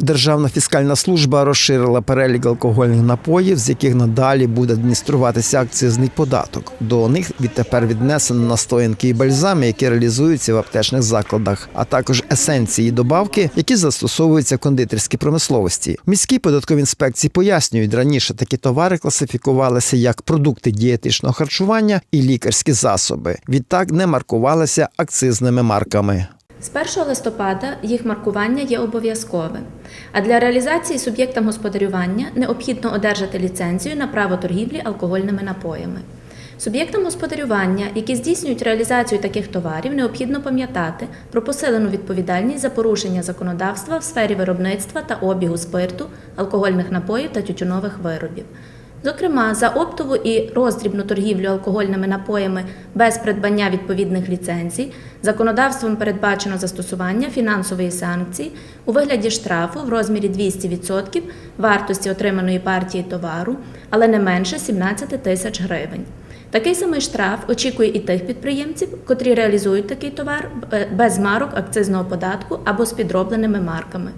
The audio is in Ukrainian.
Державна фіскальна служба розширила перелік алкогольних напоїв, з яких надалі буде адмініструватися акцизний податок. До них відтепер віднесено настоянки і бальзами, які реалізуються в аптечних закладах, а також есенції і добавки, які застосовуються в кондитерській промисловості. В Міській податковій інспекції пояснюють, раніше такі товари класифікувалися як продукти дієтичного харчування і лікарські засоби. Відтак не маркувалися акцизними марками. З 1 листопада їх маркування є обов'язковим, а для реалізації суб'єктам господарювання необхідно одержати ліцензію на право торгівлі алкогольними напоями. Суб'єктам господарювання, які здійснюють реалізацію таких товарів, необхідно пам'ятати про посилену відповідальність за порушення законодавства в сфері виробництва та обігу спирту, алкогольних напоїв та тютюнових виробів. Зокрема, за оптову і роздрібну торгівлю алкогольними напоями без придбання відповідних ліцензій, законодавством передбачено застосування фінансової санкції у вигляді штрафу в розмірі 200% вартості отриманої партії товару, але не менше 17 тисяч гривень. Такий самий штраф очікує і тих підприємців, котрі реалізують такий товар е, без марок акцизного податку або з підробленими марками.